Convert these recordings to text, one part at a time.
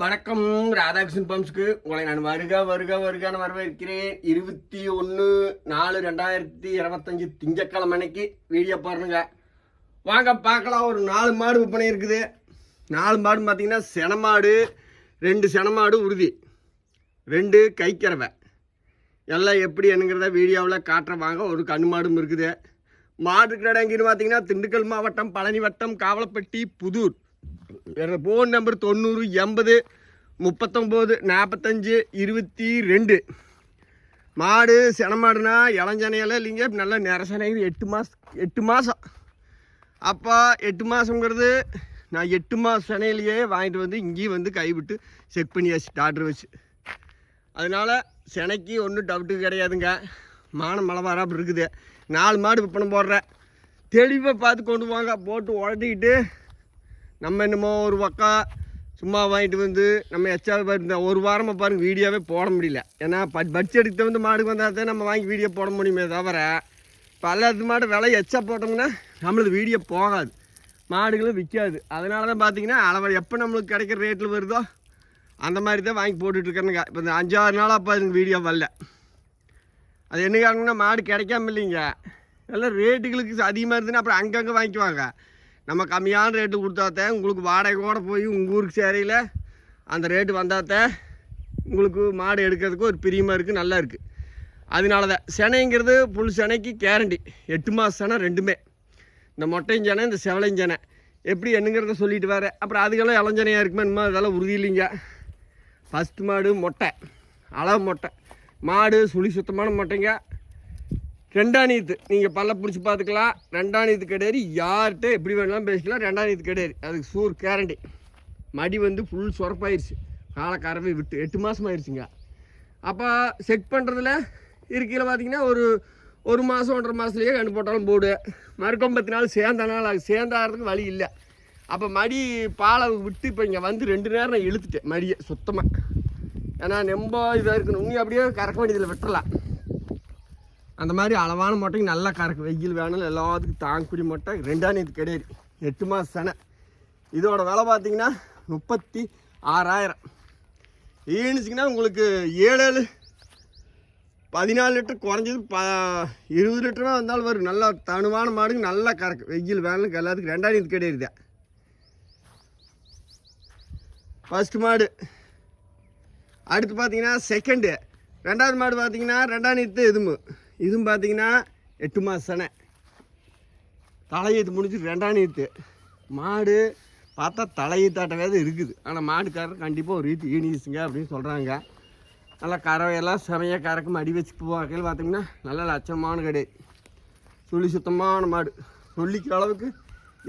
வணக்கம். ராதாகிருஷ்ணன் பம்ஸ்க்கு உங்களை நான் வருக வருக வருகான வரவேற்கிறேன். இருபத்தி ஒன்று நாலு ரெண்டாயிரத்தி இருபத்தஞ்சி திங்கக்கிழமை அன்னைக்கு வீடியோ பாருங்க. வாங்க பார்க்கலாம். ஒரு நாலு மாடு விற்பனை இருக்குது. நாலு மாடு பார்த்தீங்கன்னா செனமாடு ரெண்டு செனமாடு உறுதி. ரெண்டு கைக்கறவை எல்லாம் எப்படி என்னங்கிறத வீடியோவில் காட்டுற வாங்க ஒரு கண்ணு மாடும் இருக்குது. மாடு கடை எங்கேன்னு பார்த்தீங்கன்னா திண்டுக்கல் மாவட்டம் பழனி வட்டம் காவலப்பட்டி புதூர். வேறு ஃபோன் நம்பர் தொண்ணூறு எண்பது முப்பத்தொம்போது நாற்பத்தஞ்சு இருபத்தி ரெண்டு. மாடு செனமாடுனா இளஞ்சனையில் இல்லைங்க. நல்ல நிறசனை எட்டு மாதம் எட்டு மாதம் அப்போ எட்டு மாதங்கிறது நான் எட்டு மாதம் செனையிலேயே வாங்கிட்டு வந்து இங்கேயும் வந்து கைவிட்டு செக் பண்ணியாச்சு டாக்டர் வச்சு. அதனால் செனைக்கு ஒன்றும் டவுட்டு கிடையாதுங்க. மானம் மழை வராமல் இருக்குது. நாலு மாடு விற்பனை போடுறேன். தெளிவாக பார்த்து கொண்டு வாங்க. போட்டு உழட்டிக்கிட்டு நம்ம என்னமோ ஒரு பக்கம் சும்மா வாங்கிட்டு வந்து நம்ம எச்சா இந்த ஒரு வாரமாக பாருங்கள் வீடியோவே போட முடியல. ஏன்னா பட் பட்ஜெட்டுக்கு தகுந்த மாடுக்கு வந்தால் தான் நம்ம வாங்கி வீடியோ போட முடியுமே தவிர இப்போ எல்லாத்து மாடு விலை எச்சா போட்டோம்னா நம்மளது வீடியோ போகாது. மாடுகளும் விற்காது. அதனால தான் பார்த்தீங்கன்னா அளவு எப்போ நம்மளுக்கு கிடைக்கிற ரேட்டில் வருதோ அந்த மாதிரி தான் வாங்கி போட்டுட்ருக்கேனுங்க இப்போ இந்த அஞ்சாறு நாளாக அப்போ எனக்கு வீடியோ வரல. அது என்ன காரணம்னா மாடு கிடைக்காம இல்லைங்க. எல்லாம் ரேட்டுகளுக்கு அதிகமாக இருந்ததுன்னா அப்புறம் அங்கங்கே வாங்கிக்குவாங்க. நம்ம கம்மியான ரேட்டு கொடுத்தாத்தான் உங்களுக்கு வாடகை கூட போய் உங்கள் ஊருக்கு சேரையில் அந்த ரேட்டு வந்தாத்தான் உங்களுக்கு மாடு எடுக்கிறதுக்கு ஒரு பிரியமாக இருக்குது நல்லா இருக்குது அதனால தான் செனைங்கிறது புல் செனைக்கு கேரண்டி எட்டு மாத செனை ரெண்டுமே. இந்த மொட்டையும் செனை இந்த செவலையும் செனை எப்படி என்னங்கிறத சொல்லிட்டு வர. அப்புறம் அதுக்கெல்லாம் இளஞ்சனையாக இருக்குமே என்னமோ அதெல்லாம் உறுதி இல்லைங்க. ஃபஸ்ட்டு மாடு மொட்டை. அளவு மொட்டை. மாடு சுழி சுத்தமான மொட்டைங்க. ரெண்டாணியத்து நீங்கள் பல்ல பிடிச்சி பார்த்துக்கலாம் ரெண்டாணியத்து கிடையாது. யார்கிட்ட எப்படி வேணாலும் பேசிக்கலாம். ரெண்டாணியத்து கிடையாது. அதுக்கு சூர் கேரண்டி மடி வந்து ஃபுல் சொரப்பாயிருச்சு. காலை விட்டு. எட்டு மாதம் ஆயிடுச்சுங்க அப்போ செக் பண்ணுறதுல இருக்கையில் பார்த்தீங்கன்னா ஒரு ஒரு மாதம் ஒன்றரை மாதத்துலேயே கண்டு போட்டாலும் போடு. மறுக்கம்பத்து நாள் சேர்ந்த நாள் அது சேர்ந்தாகிறதுக்கு வழி இல்லை. அப்போ மடி பாலை விட்டு இப்போ இங்கே வந்து ரெண்டு நேரம் நான் இழுத்துட்டேன். மடியை சுத்தமாக ஏன்னா ரொம்ப இதாக இருக்கணும். நீ அப்படியே கறக்க வேண்டியதில் விட்டுறலாம். அந்த மாதிரி அளவான மொட்டைக்கு நல்லா கறக்கு. வெயில் வேணும் எல்லாத்துக்கும் தாங்குடி மொட்டை ரெண்டாம் இது கிடையாது. எட்டு மாதம் சனை. இதோட விலை பார்த்தீங்கன்னா முப்பத்தி ஆறாயிரம் ஈனுச்சிங்கன்னா உங்களுக்கு ஏழு ஏழு பதினாலு லிட்டர் குறைஞ்சது ப இருபது லிட்டராக வந்தாலும் வரும். நல்லா தனுவான மாடுக்கு நல்லா கறக்கு. வெயில் வேணும் எல்லாத்துக்கும் ரெண்டாம் இது கிடையாது ஃபஸ்ட்டு மாடு. அடுத்து பார்த்தீங்கன்னா செகண்டு ரெண்டாவது மாடு பார்த்தீங்கன்னா ரெண்டாம் நீத்து இதுமு இதுவும் பார்த்தீங்கன்னா எட்டு மாதம் சனை. தலையீத்து முடிஞ்சு ரெண்டாம் நீத்து மாடு பார்த்தா தலையீத்தாட்டவே தான் இருக்குது. ஆனால் மாடுக்காரர் கண்டிப்பாக ஒரு ஈத்து ஈனிச்சுங்க அப்படின்னு சொல்கிறாங்க நல்லா கறவையெல்லாம் செமையாக கறக்கும் அடி வச்சு போகையில் பார்த்தீங்கன்னா நல்ல லட்சணமான கிடையாது சொல்லி சுத்தமான மாடு. சொல்லிக்கிற அளவுக்கு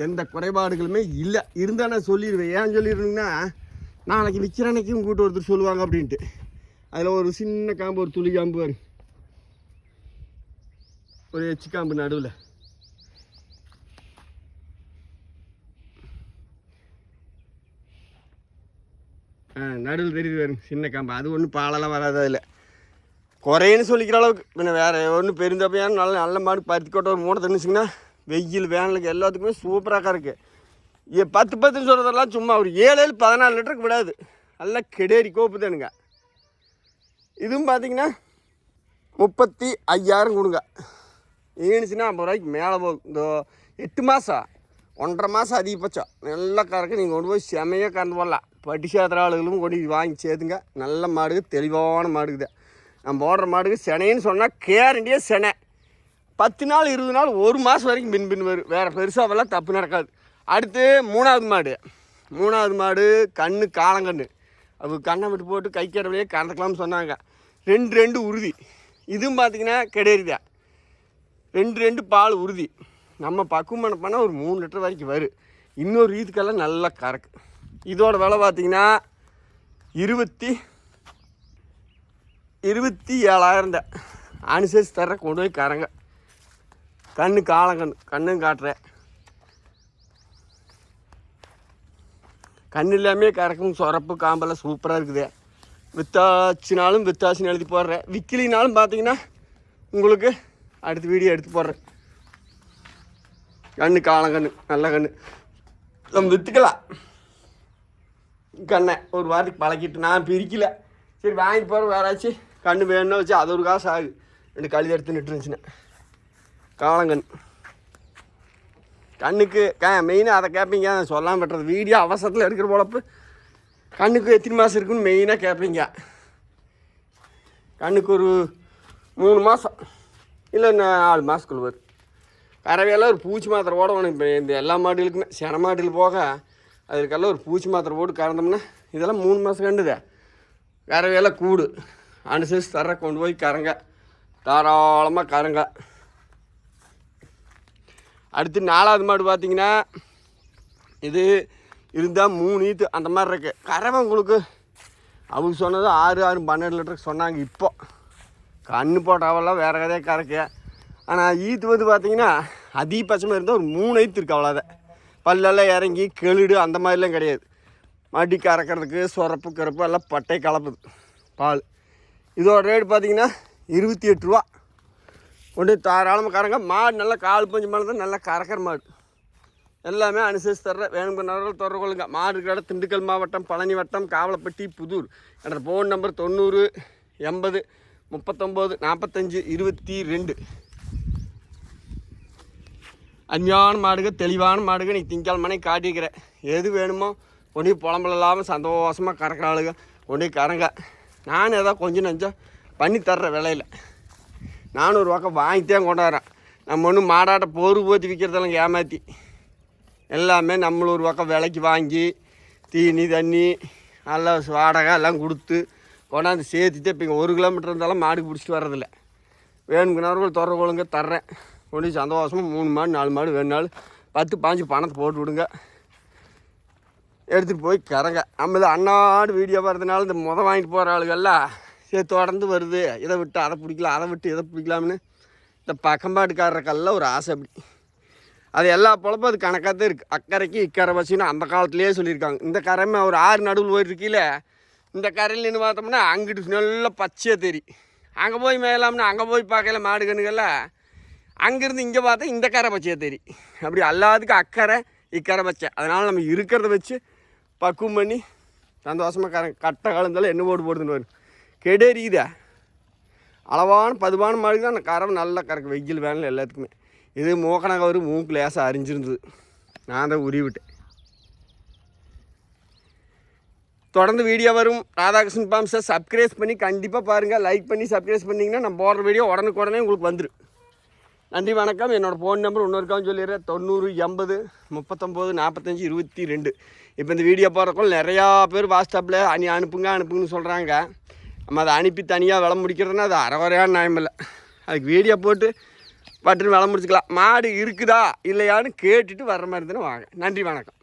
எந்த குறைபாடுகளுமே இல்லை. இருந்தால் நான் சொல்லிடுவேன் ஏன் சொல்லிடுறீங்கன்னா நாளைக்கு விற்கிற அன்னைக்கு கூட்டு ஒருத்தர் சொல்லுவாங்க அப்படின்ட்டு. அதில் ஒரு சின்ன காம்பு ஒரு துளி காம்பு வரும் ஒரு எச்சிக்காம்பு நடுவில். ஆ நடுவில் தெரியுது வரும் சின்ன காம்பு. அது ஒன்றும் பாலெல்லாம் வராது அதில். குறையன்னு சொல்லிக்கிற அளவுக்கு. பின்ன வேறு ஒன்றும் பெருந்தப்பையான நல்ல நல்ல மாடு பருத்தி கொட்டை ஒரு மூணை தண்ணிச்சிங்கன்னா வெயில் வேனலுக்கு எல்லாத்துக்குமே சூப்பராக இருக்குது ஏ பத்து பத்துன்னு சொல்கிறதெல்லாம் சும்மா ஒரு ஏழு ஏழு பதினாலு லிட்டருக்கு விடாது. நல்லா கெடேரி கோப்பு தானுங்க இதுவும் பார்த்தீங்கன்னா முப்பத்தி ஐயாயிரம் கொடுங்க. ஈனுச்சுன்னா ஐம்பது ரூபாய்க்கு மேலே போகும் இந்த எட்டு மாதம் ஒன்றரை மாதம் அதிகபட்சம். நல்ல கறக்கு நீங்கள் கொண்டு போய் செமையாக கறந்து போடலாம். பட்டி சேத்திர ஆளுகளும் கொண்டு வாங்கி சேர்த்துங்க. நல்ல மாடுக்கு தெளிவான மாடுக்குது. நம்ம போடுற மாடுக்கு செனைன்னு சொன்னால் கேரண்டியாக செனை. பத்து நாள் இருபது நாள் ஒரு மாதம் வரைக்கும் பின் பின் வரும். வேறு பெருசாகலாம் தப்பு நடக்காது. அடுத்து மூணாவது மாடு. மூணாவது மாடு கண்ணு காலங்கண்ணு அது கண்ணை விட்டு போட்டு கை கடவுளையே கறந்துக்கலாம்னு சொன்னாங்க. ரெண்டு ரெண்டு உறுதி. இதுவும் பார்த்தீங்கன்னா கிடையாது ரெண்டு ரெண்டு பால் உறுதி. நம்ம பக்குவமான பண்ணால் ஒரு மூணு லிட்டர் வரைக்கும் வரும் இன்னொரு இதுக்கெல்லாம் நல்லா கறக்கு. இதோட விலை பார்த்திங்கன்னா இருபத்தி இருபத்தி ஏழாயிரம் தான். அனுசரித்து தர்ற கொண்டு போய் கறங்க. கண்ணு கண் கண்ணும் காட்டுறேன். கண் இல்லாமே கறக்கும் சொரப்பு காம்பெல்லாம் சூப்பராக இருக்குது. வித்தாச்சினாலும் வித்தாச்சின்னு எழுதி போடுறேன். விக்கிலினாலும் பார்த்தீங்கன்னா உங்களுக்கு அடுத்த வீடியோ எடுத்து போடுறேன். கண்ணு காலங்கண்ணு நல்ல கண்ணு. நம்ம விற்றுக்கலாம் கண்ணை ஒரு வாரத்துக்கு பழக்கிட்டு நான் பிரிக்கல. சரி வாங்கிட்டு போகிறேன் வேறாச்சும் கண்ணு வேணும்னு வச்சு அது ஒரு காசு ஆகு ரெண்டு கழுதி எடுத்து நிட்டுருந்துச்சுன்னா காலங்கண் கண்ணுக்கு க மெயினாக அதை கேட்பீங்க சொல்லாமல் பெற்றது வீடியோ அவசரத்தில் எடுக்கிற பொழப்பு. கண்ணுக்கு எத்தனை மாதம் இருக்குன்னு மெயினாக கேட்பீங்க கண்ணுக்கு ஒரு மூணு மாதம் இல்லை நாலு மாதத்துக்குள்ள வரும் கறவையெல்லாம் ஒரு பூச்சி மாத்திரை ஓடணும் இப்போ இந்த எல்லா மாடுகளுக்குமே சென மாட்டில் போக அதுக்கெல்லாம் ஒரு பூச்சி மாத்திரை போட்டு கறந்தோம்னா இதெல்லாம் மூணு மாதம் கண்டுதே. கறவையெல்லாம் கூடு. அனுசரித்து தர கொண்டு போய் கறங்க. தாராளமாக கறங்க. அடுத்து நாலாவது மாடு பார்த்தீங்கன்னா இது இருந்தால் மூணு ஈத்து அந்த மாதிரி இருக்குது கறவை உங்களுக்கு அவங்க சொன்னது ஆறு ஆறு பன்னெண்டு லிட்டருக்கு சொன்னாங்க இப்போ. கண்ணு போட்டாவெல்லாம் வேறு கதையாக கறக்கு ஆனால் ஈத்து வந்து பார்த்தீங்கன்னா அதிகபட்சமாக இருந்தால் ஒரு மூணு ஈத்து இருக்கு அவ்வளோதான் பல்லெல்லாம் இறங்கி கெளுடு அந்த மாதிரிலாம் கிடையாது. மடி கறக்கிறதுக்கு சொரப்பு கிறப்பு எல்லாம் பட்டை கலப்புது. பால். இதோட ரேட் பார்த்தீங்கன்னா இருபத்தி எட்டு ரூபா. கொண்டு தாராளமாக கறங்க. மாடு நல்லா கால் பஞ்சு மாடு தான் நல்லா கறக்கிற மாடு. எல்லாமே அனுசரித்து தர்றேன் வேணுங்கிறவர்கள் தொடர்பு கொள்ளுங்க. மாடு இருக்கிற திண்டுக்கல் மாவட்டம் பழனி வட்டம் காவலப்பட்டி புதூர். என்ற ஃபோன் நம்பர் தொண்ணூறு எண்பது முப்பத்தொம்போது நாற்பத்தஞ்சு இருபத்தி ரெண்டு. அருமையான மாடுக தெளிவான மாடுக நீ திங்கால் மனை காட்டிக்கிறேன் எது வேணுமோ ஒன்றி புலம்பல் இல்லாமல் சந்தோஷமாக கறக்கிற ஆளுங்க ஒன்றி கறங்க. நான் ஏதோ கொஞ்சம் நஞ்சம் பண்ணி தர்ற விலையில். நானும் ஒரு பக்கம் வாங்கித்தான் கொண்டாடுறேன் நம்ம ஒன்றும் மாடாட்ட போர் போத்தி விற்கிறதெல்லாம் ஏமாற்றி எல்லாமே நம்மளும் ஒரு பக்கம் விலைக்கு வாங்கி தீனி தண்ணி நல்லா வாடகை எல்லாம் கொடுத்து கொண்டாந்து சேர்த்துட்டு இப்போ இங்கே ஒரு கிலோமீட்டர் இருந்தாலும் மாடுக்கு பிடிச்சிட்டு வர்றதில்ல. வேணுங்கிறவர்கள் தொடர கொழுங்க தர்றேன். கொண்டு சந்தோஷமாக மூணு மாடு நாலு மாடு வேணுனாலும் பத்து பாஞ்சு பணத்தை போட்டு விடுங்க. எடுத்துகிட்டு போய் கறங்க. நம்ம இது அண்ணாடு வீடியோ வரதுனால இந்த முத வாங்கிட்டு போகிற ஆளுகள்லாம் சரி தொடர்ந்து வருது. இதை விட்டு அதை பிடிக்கலாம் அதை விட்டு இதை பிடிக்கலாம்னு இந்த பக்கம்பாட்டுக்காரருக்கெல்லாம் ஒரு ஆசை அப்படி. அது எல்லா பொழப்பும் அது கணக்காக தான் இருக்குது அக்கறைக்கு இக்கரை வச்சுன்னு அந்த காலத்துலேயே சொல்லியிருக்காங்க. இந்த கரமே ஒரு ஆறு நடுவில் போயிருக்கீல இந்த கரையில் நின்று பார்த்தோம்னா அங்கிட்டு நல்லா பச்சையாக தெரியும். அங்கே போய் மேலாம்னா அங்கே போய் பார்க்கல மாடு கண்ணுகள்லாம் அங்கேருந்து இங்கே பார்த்தா இந்த கரை பச்சையாக தெரியும். அப்படி எல்லாத்துக்கும் அக்கறை இக்கரை பச்சை. அதனால் நம்ம இருக்கிறத வச்சு பக்குவம் பண்ணி சந்தோஷமாக கர கட்டை கலந்தாலும் என்ன போட்டு போடுதுன்னு வரும் கெடேரியுதா அளவான பதுவான மாடு தான் அந்த கரை நல்லா கறக்கு. வெயில் வேணும் எல்லாத்துக்குமே. இது மூக்கணக்க ஒரு மூக்கு லேசாக அரிஞ்சிருந்தது. நான் தான் உருவி விட்டேன். தொடர்ந்து வீடியோ வரும். ராதாகிருஷ்ணன் பாம்ஸை சப்ஸ்கிரைப் பண்ணி கண்டிப்பாக பாருங்கள் லைக் பண்ணி சப்ஸ்கிரைப் பண்ணிங்கன்னா நான் போடுற வீடியோ உடனுக்குடனே உங்களுக்கு வந்துடும் நன்றி வணக்கம். என்னோடய ஃபோன் நம்பர் இன்னொருக்காவும் சொல்லிடுறேன். தொண்ணூறு எண்பது முப்பத்தொம்போது நாற்பத்தஞ்சு இருபத்தி ரெண்டு இப்போ இந்த வீடியோ போடுறக்குள்ள நிறையா பேர் வாட்ஸ்அப்பில் அனி அனுப்புங்க அனுப்புங்கன்னு சொல்கிறாங்க நம்ம அதை அனுப்பி தனியாக விளை முடிக்கிறதுனா அது அறவரையான நியாயம் இல்லை. அதுக்கு வீடியோ போட்டு பட்டுன்னு விளை முடிச்சுக்கலாம். மாடு இருக்குதா இல்லையான்னு கேட்டுட்டு வர்ற மாதிரி தானே வாங்க. நன்றி வணக்கம்.